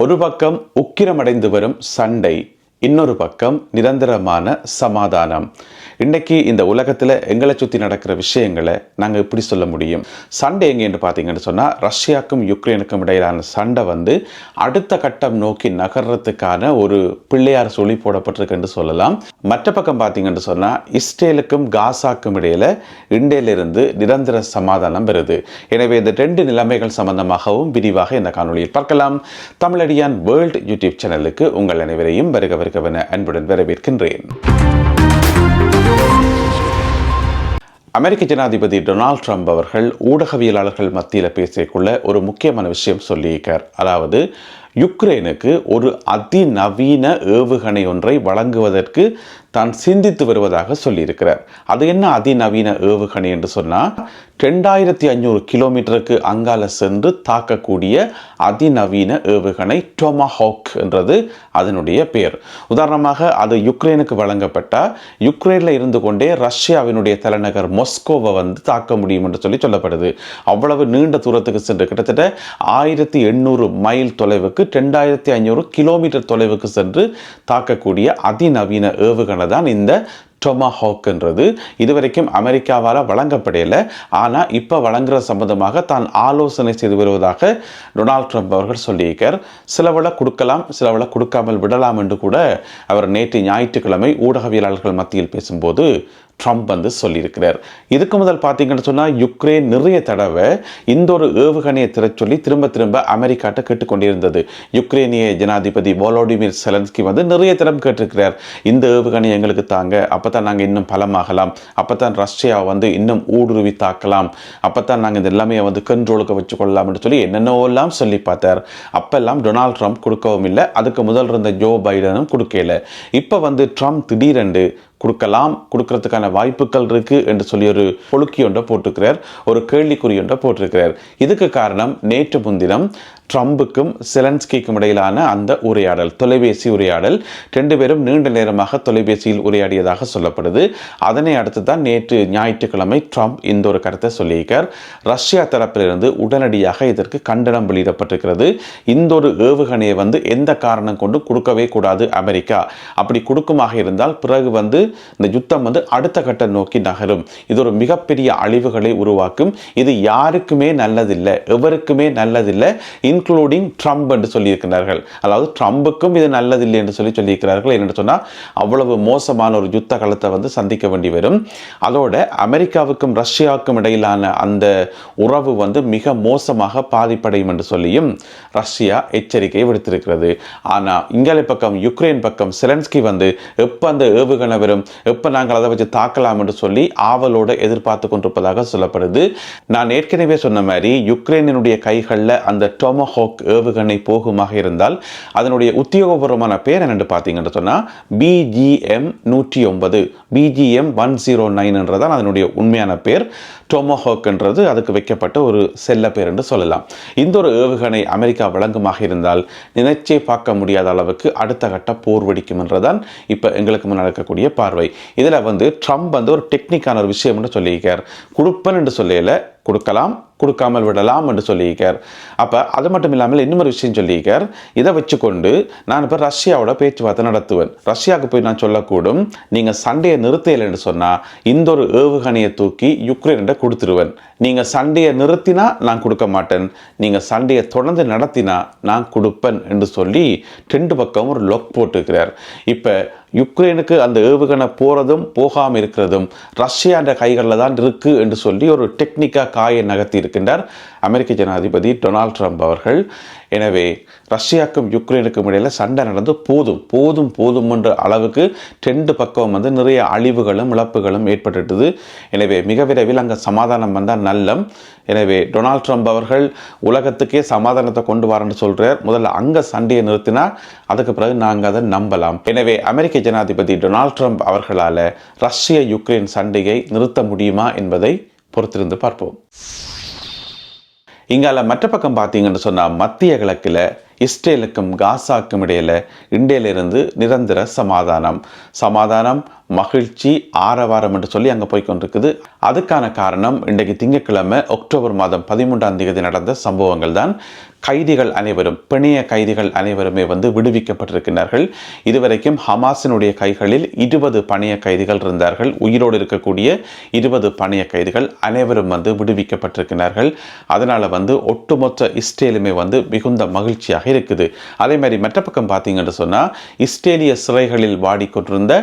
ஒரு பக்கம் உக்கிரமடைந்து வரும் சண்டை. இன்னொரு பக்கம் நிரந்தரமான சமாதானம். இன்றைக்கி இந்த உலகத்தில் எங்களை சுற்றி நடக்கிற விஷயங்களை நாங்கள் எப்படி சொல்ல முடியும்? சண்டை எங்கேன்னு பார்த்தீங்கன்னு சொன்னால் ரஷ்யாவுக்கும் யுக்ரைனுக்கும் இடையிலான சண்டை வந்து அடுத்த கட்டம் நோக்கி நகர்றதுக்கான ஒரு பிள்ளையார் சொல்லி போடப்பட்டிருக்குன்னு சொல்லலாம். மற்ற பக்கம் பார்த்தீங்கன்னு சொன்னால் இஸ்ரேலுக்கும் காசாக்கும் இடையில் இண்டையிலிருந்து நிரந்தர சமாதானம் வருது. எனவே இந்த ரெண்டு நிலைமைகள் சம்பந்தமாகவும் விரிவாக இந்த காணொலியில் பார்க்கலாம். தமிழடியான் வேர்ல்ட் யூடியூப் சேனலுக்கு உங்கள் அனைவரையும் வருக வருகவென அன்புடன் வரவேற்கின்றேன். அமெரிக்க ஜனாதிபதி டொனால்ட் ட்ரம்ப் அவர்கள் ஊடகவியலாளர்கள் மத்தியில் பேசியக்குள்ள ஒரு முக்கியமான விஷயம் சொல்லியிருக்கார். அதாவது யுக்ரைனுக்கு ஒரு அதிநவீன ஏவுகணை ஒன்றை வழங்குவதற்கு தான் சிந்தித்து வருவதாக சொல்லியிருக்கிறார். அது என்ன அதிநவீன ஏவுகணை என்று சொன்னால் ரெண்டாயிரத்தி ஐநூறு கிலோமீட்டருக்கு அங்கால சென்று தாக்கக்கூடிய அதிநவீன ஏவுகணை டொமஹாக் என்றது அதனுடைய பெயர். உதாரணமாக அது யுக்ரைனுக்கு வழங்கப்பட்டால் யுக்ரைனில் இருந்து கொண்டே ரஷ்யாவினுடைய தலைநகர் மொஸ்கோவை வந்து தாக்க முடியும் என்று சொல்லி சொல்லப்படுது. அவ்வளவு நீண்ட தூரத்துக்கு சென்று கிட்டத்தட்ட ஆயிரத்தி எண்ணூறு மைல் தொலைவுக்கு ரெண்டாயிரத்தி ஐநூறு கிலோமீட்டர் தொலைவுக்கு சென்று தாக்கக்கூடிய அதிநவீன ஏவுகணை தான் இந்த டொமஹாக்ன்றது இதுவரைக்கும் அமெரிக்காவால் வழங்கப்படையலை ஆனால் இப்போ வழங்குற சம்பந்தமாக தான் ஆலோசனை செய்து வருவதாக டொனால்ட் ட்ரம்ப் அவர்கள் சொல்லியிருக்கார். சிலவளை கொடுக்கலாம் சிலவளை கொடுக்காமல் விடலாம் என்று கூட அவர் நேற்று ஞாயிற்றுக்கிழமை ஊடகவியலாளர்கள் மத்தியில் பேசும்போது ட்ரம்ப் வந்து சொல்லியிருக்கிறார். இதுக்கு முதல் பார்த்தீங்கன்னு சொன்னால் யுக்ரைன் நிறைய தடவை இந்த ஒரு ஏவுகணையை திற சொல்லி திரும்ப திரும்ப அமெரிக்காட்ட கேட்டுக்கொண்டிருந்தது. யுக்ரைனிய ஜனாதிபதி வாலோடிமிர் செலன்ஸ்கி வந்து நிறைய தரம் கேட்டிருக்கிறார். இந்த ஏவுகணை எங்களுக்கு தாங்க அப்போ தான் நாங்கள் இன்னும் பலமாகலாம். அப்போ தான் ரஷ்யா வந்து இன்னும் ஊடுருவி தாக்கலாம். அப்போ தான் நாங்கள் இந்த எல்லாமே வந்து கண்ட்ரோலுக்கு வச்சுக்கொள்ளலாம்னு சொல்லி என்னென்னவெல்லாம் சொல்லி பார்த்தார். அப்பெல்லாம் டொனால்ட் ட்ரம்ப் கொடுக்கவும் இல்லை அதுக்கு முதல் இருந்த ஜோ பைடனும் கொடுக்கல. இப்போ வந்து ட்ரம்ப் திடீரென்று கொடுக்கலாம் கொடுக்கறதுக்கான வாய்ப்புகள் இருக்கு என்று சொல்லி ஒரு பொழுக்கி ஒன்றை போட்டிருக்கிறார் ஒரு கேள்விக்குறி ஒன்றை போட்டிருக்கிறார். இதுக்கு காரணம் நேற்று முன்தினம் ட்ரம்புக்கும் செலன்ஸ்கிக்கும் இடையிலான அந்த உரையாடல் தொலைபேசி உரையாடல் ரெண்டு பேரும் நீண்ட நேரமாக தொலைபேசியில் உரையாடியதாக சொல்லப்படுது. அதனை அடுத்து தான் நேற்று ஞாயிற்றுக்கிழமை ட்ரம்ப் இந்த ஒரு கருத்தை சொல்லியிருக்கார். ரஷ்யா தரப்பிலிருந்து உடனடியாக இதற்கு கண்டனம் வெளியிடப்பட்டிருக்கிறது. இந்த ஒரு ஏவுகணையை வந்து எந்த காரணம் கொண்டு கொடுக்கவே கூடாது அமெரிக்கா. அப்படி கொடுக்குமாக இருந்தால் பிறகு வந்து இந்த யுத்தம் வந்து அடுத்த கட்டம் நோக்கி நகரும். இது ஒரு மிகப்பெரிய அழிவுகளை உருவாக்கும். இது யாருக்குமே நல்லதில்லை எவருக்குமே நல்லதில்லை. இந்த இன்க்ளூடிங் ட்ரம்ப் என்று சொல்லியிருக்கிறார்கள். அதாவது ட்ரம்புக்கும் இது நல்லதில்லை என்று சொல்லி சொல்லியிருக்கிறார்கள். என்னென்னு சொன்னால் அவ்வளவு மோசமான ஒரு யுத்த காலத்தை வந்து சந்திக்க வேண்டி வரும். அதோட அமெரிக்காவுக்கும் ரஷ்யாவுக்கும் இடையிலான அந்த உறவு வந்து மிக மோசமாக பாதிப்படையும் என்று சொல்லியும் ரஷ்யா எச்சரிக்கை விடுத்திருக்கிறது. ஆனால் இங்காலை பக்கம் யுக்ரைன் பக்கம் செலன்ஸ்கி வந்து எப்போ அந்த ஏவுகணை வரும் எப்போ நாங்கள் அதை வச்சு தாக்கலாம் என்று சொல்லி ஆவலோடு எதிர்பார்த்து கொண்டிருப்பதாக சொல்லப்படுது. நான் ஏற்கனவே சொன்ன மாதிரி யுக்ரைனினுடைய கைகளில் அந்த ஹோக் ஏவுகணை போகுமாக இருந்தால் அதனுடைய உத்தியோகபூர்வமான பேர் என்னென்று பார்த்தீங்கன்னு சொன்னால் பிஜிஎம் நூற்றி ஒன்பது. பிஜிஎம் ஒன் ஜீரோ நைன்ன்றதான் அதனுடைய உண்மையான பேர். டொமோஹோக்ன்றது அதுக்கு வைக்கப்பட்ட ஒரு செல்ல பேர் என்று சொல்லலாம். இந்த ஒரு ஏவுகணை அமெரிக்கா வழங்குமாக இருந்தால் நினைச்சே பார்க்க முடியாத அளவுக்கு அடுத்த கட்ட போர் வெடிக்கும் என்றுதான் இப்போ எங்களுக்கு முன் நடக்கக்கூடிய பார்வை. இதில் வந்து ட்ரம்ப் வந்து ஒரு டெக்னிக்கான ஒரு விஷயம் என்று சொல்லியிருக்கார். கொடுப்பன் என்று சொல்லல கொடுக்கலாம் கொடுக்காமல் விடலாம் என்று சொல்லியிருக்கார். அப்போ அது மட்டும் இல்லாமல் இன்னொரு விஷயம் சொல்லியிருக்கார். இதை வச்சுக்கொண்டு நான் இப்போ ரஷ்யாவோட பேச்சுவார்த்தை நடத்துவேன். ரஷ்யாவுக்கு போய் நான் சொல்லக்கூடும் நீங்கள் சண்டையை நிறுத்தலை என்று சொன்னால் இந்த ஒரு ஏவுகணையை தூக்கி யுக்ரைன் கொடுத்துருவேன். நீங்கள் சண்டையை நிறுத்தினா நான் கொடுக்க மாட்டேன். நீங்கள் சண்டையை தொடர்ந்து நடத்தினா நான் கொடுப்பேன் என்று சொல்லி ரெண்டு பக்கம் ஒரு லொக் போட்டுக்கிறார் இப்போ யுக்ரைனுக்கு அந்த ஏவுகணை போகிறதும் போகாமல் இருக்கிறதும் ரஷ்யா என்ற கைகளில் தான் இருக்குது என்று சொல்லி ஒரு டெக்னிக்காக காயை நகர்த்தி இருக்கின்றார் அமெரிக்க ஜனாதிபதி டொனால்ட் ட்ரம்ப் அவர்கள். எனவே ரஷ்யாவுக்கும் யுக்ரைனுக்கும் இடையில் சண்டை நடந்து போதும் போதும் போதும் என்ற அளவுக்கு ரெண்டு பக்கம் வந்து நிறைய அழிவுகளும் இழப்புகளும் ஏற்பட்டுட்டது. எனவே மிக விரைவில் அங்கே சமாதானம் வந்தால் நல்லம். எனவே டொனால்ட் ட்ரம்ப் அவர்கள் உலகத்துக்கே சமாதானத்தை கொண்டு வரேன்னு சொல்கிறார் முதல்ல அங்கே சண்டையை நிறுத்தினா அதுக்கு பிறகு நாங்கள் அதை நம்பலாம். எனவே அமெரிக்க ஜனாதிபதி டொனால்ட் ட்ரம்ப் அவர்களால் ரஷ்ய யுக்ரைன் சண்டையை நிறுத்த முடியுமா என்பதை பொறுத்திருந்து பார்ப்போம். இங்கால மற்ற பக்கம் பார்த்தீங்கன்னு சொன்னால் மத்திய கிழக்கில் இஸ்ரேலுக்கும் காசாக்கும் இடையில இண்டியிலிருந்து நிரந்தர சமாதானம். சமாதானம் மகிழ்ச்சி ஆரவாரம் என்று சொல்லி அங்கே போய் கொண்டிருக்குது. அதுக்கான காரணம் இன்றைக்கு திங்கட்கிழமை அக்டோபர் மாதம் பதிமூன்றாம் தேதி நடந்த சம்பவங்கள் தான் கைதிகள் அனைவரும் பிணைய கைதிகள் அனைவருமே வந்து விடுவிக்கப்பட்டிருக்கிறார்கள் இதுவரைக்கும் ஹமாஸினுடைய கைகளில் இருபது பணைய கைதிகள் இருந்தார்கள். உயிரோடு இருக்கக்கூடிய இருபது பணைய கைதிகள் அனைவரும் வந்து விடுவிக்கப்பட்டிருக்கிறார்கள் அதனால் வந்து ஒட்டுமொத்த இஸ்ரேலுமே வந்து மிகுந்த மகிழ்ச்சியாக இருக்குது. அதே மாதிரி மற்ற பக்கம் பார்த்தீங்கன்னு சொன்னால் இஸ்ரேலிய சிறைகளில் வாடிக்கொண்டிருந்த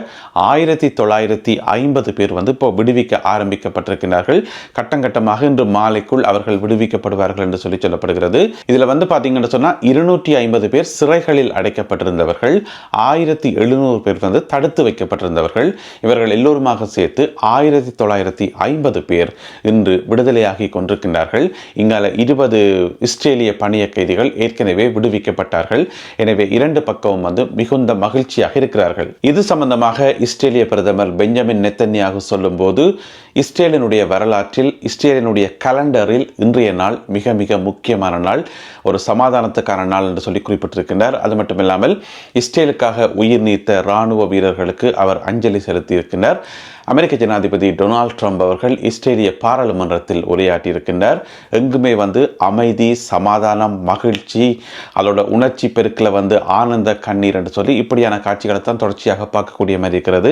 ஆயிரத்தி தொள்ளாயிரத்தி ஐம்பது பேர் வந்து இப்போ விடுவிக்க ஆரம்பிக்கப்பட்டிருக்கிறார்கள் கட்டங்கட்டமாக இன்று மாலைக்குள் அவர்கள் விடுவிக்கப்படுவார்கள் என்று சொல்லி சொல்லப்படுகிறது. இதில் வந்து பார்த்தீங்கன்னு சொன்னால் இருநூற்றி ஐம்பது பேர் சிறைகளில் அடைக்கப்பட்டிருந்தவர்கள் ஆயிரத்தி எழுநூறு பேர் வந்து தடுத்து வைக்கப்பட்டிருந்தவர்கள். இவர்கள் எல்லோருமாக சேர்த்து ஆயிரத்தி தொள்ளாயிரத்தி ஐம்பது பேர் இன்று விடுதலையாகி கொண்டிருக்கின்றார்கள். இங்கால இருபது இஸ்ரேலிய பணிய கைதிகள் ஏற்கனவே விடுவிக்கப்பட்டார்கள். எனவே இரண்டு பக்கமும் வந்து மிகுந்த மகிழ்ச்சியாக இருக்கிறார்கள். இது சம்பந்தமாக இஸ்ரேலிய பிரதமர் பெஞ்சமின் நெத்தன்யாகு சொல்லும்போது இஸ்ரேலினுடைய வரலாற்றில் இஸ்ரேலினுடைய கலண்டரில் இன்றைய நாள் மிக மிக முக்கியமான நாள். ஒரு சமாதானத்துக்கான நாள் என்று சொல்லி குறிப்பிட்டிருக்கின்றார். அது மட்டும் இல்லாமல் இஸ்ரேலுக்காக உயிர் நீத்த இராணுவ வீரர்களுக்கு அவர் அஞ்சலி செலுத்தியிருக்கின்றார். அமெரிக்க ஜனாதிபதி டொனால்ட் ட்ரம்ப் அவர்கள் இஸ்ரேலிய பாராளுமன்றத்தில் உரையாற்றியிருக்கின்றார். எங்குமே வந்து அமைதி சமாதானம் மகிழ்ச்சி அதோட உணர்ச்சி பெருக்கில் வந்து ஆனந்த கண்ணீர் என்று சொல்லி இப்படியான காட்சிகளை தான் தொடர்ச்சியாக பார்க்கக்கூடிய மாதிரி இருக்கிறது.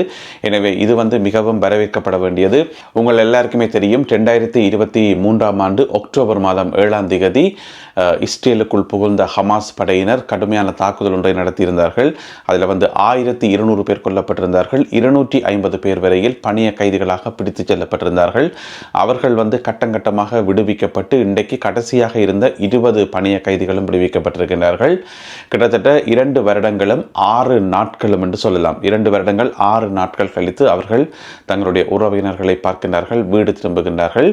எனவே இது வந்து மிகவும் வரவேற்கப்பட வேண்டியது. உங்கள் எல்லாருக்குமே தெரியும் ரெண்டாயிரத்தி இருபத்தி மூன்றாம் ஆண்டு அக்டோபர் மாதம் ஏழாம் திகதி இஸ்ரேலுக்குள் புகுந்த ஹமாஸ் படையினர் கடுமையான தாக்குதல் ஒன்றை நடத்தியிருந்தார்கள். அதில் வந்து ஆயிரத்தி இருநூறு பேர் கொல்லப்பட்டிருந்தார்கள். இருநூற்றி ஐம்பது பேர் வரையில் பணிய கைதிகளாக பிடித்து செல்லப்பட்டிருந்தார்கள். அவர்கள் வந்து கட்டங்கட்டமாக விடுவிக்கப்பட்டு இன்றைக்கு கடைசியாக இருந்த இருபது பணிய கைதிகளும் விடுவிக்கப்பட்டிருக்கிறார்கள் கிட்டத்தட்ட இரண்டு வருடங்களும் ஆறு நாட்களும் என்று சொல்லலாம். இரண்டு வருடங்கள் ஆறு நாட்கள் கழித்து அவர்கள் தங்களுடைய உறவினர்களை பார்க்கின்றார்கள் வீடு திரும்புகின்றார்கள்.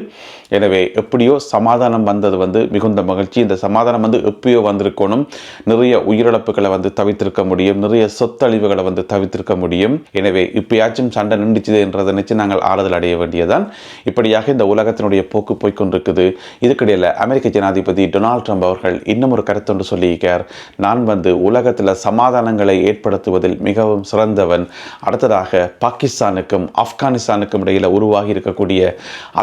எனவே எப்படியோ சமாதானம் வந்தது வந்து மிகுந்த மகிழ்ச்சி. இந்த சமாதானம் வந்து எப்பயோ வந்திருக்கணும் நிறைய உயிரிழப்புகளை வந்து தவிர்த்திருக்க முடியும் நிறைய சொத்தழிவுகளை வந்து தவிர்த்திருக்க முடியும். எனவே இப்பயாச்சும் சண்டை நின்றுச்சுது என்றதை நினைச்சு நாங்கள் ஆறுதல் அடைய வேண்டியதான் இப்படியாக இந்த உலகத்தினுடைய போக்கு போய்கொண்டிருக்குது இதுக்கிடையில் அமெரிக்க ஜனாதிபதி டொனால்ட் ட்ரம்ப் அவர்கள் இன்னும் ஒரு கருத்தொன்று சொல்லியிருக்கார் நான் வந்து உலகத்தில் சமாதானங்களை ஏற்படுத்துவதில் மிகவும் சிறந்தவன். அடுத்ததாக பாகிஸ்தானுக்கும் ஆப்கானிஸ்தானுக்கும் இடையில் உருவாகி இருக்கக்கூடிய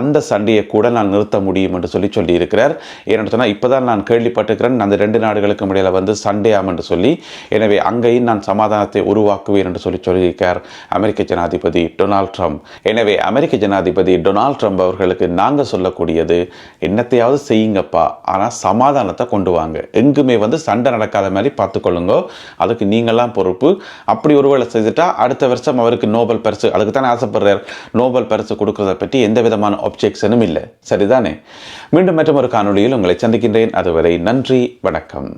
அந்த சண்டையை கூட நான் நிறுத்த முடியும் என்று சொல்லி சொல்லியிருக்கிறார். ஏன்னு சொன்னால் இப்போதான் நான் கேள்விப்பட்டிருக்கிறேன். அந்த ரெண்டு நாடுகளுக்கும் இடையில் வந்து சண்டையாம் என்று சொல்லி எனவே அங்கேயும் நான் சமாதானத்தை உருவாக்குவேன் என்று சொல்லி சொல்லியிருக்கார் அமெரிக்க ஜனாதிபதி டொனால்ட் ட்ரம்ப் எனவே அமெரிக்க ஜனாதிபதி டொனால்ட் ட்ரம்ப் அவர்களுக்கு நாங்கள் சொல்லக்கூடியது என்னத்தையாவது செய்யுங்கப்பா. ஆனால் சமாதானத்தை கொண்டு வாங்க. எங்குமே வந்து சண்டை நடக்காத மாதிரி பார்த்துக்கொள்ளுங்க. அதுக்கு நீங்களாம் பொறுப்பு. அப்படி ஒருவேளை செய்துட்டா அடுத்த வருஷம் அவருக்கு நோபல் பரிசு அதுக்கு தானே ஆசைப்படுறார். நோபல் பரிசு கொடுக்கறத பற்றி எந்த விதமான ஒப்ஜெக்ஷனும் இல்லை. சரிதானே? மீண்டும் மற்றும் ஒரு காணொளியில் உங்களை சந்திக்கின்றேன். அதுவரை நன்றி வணக்கம்.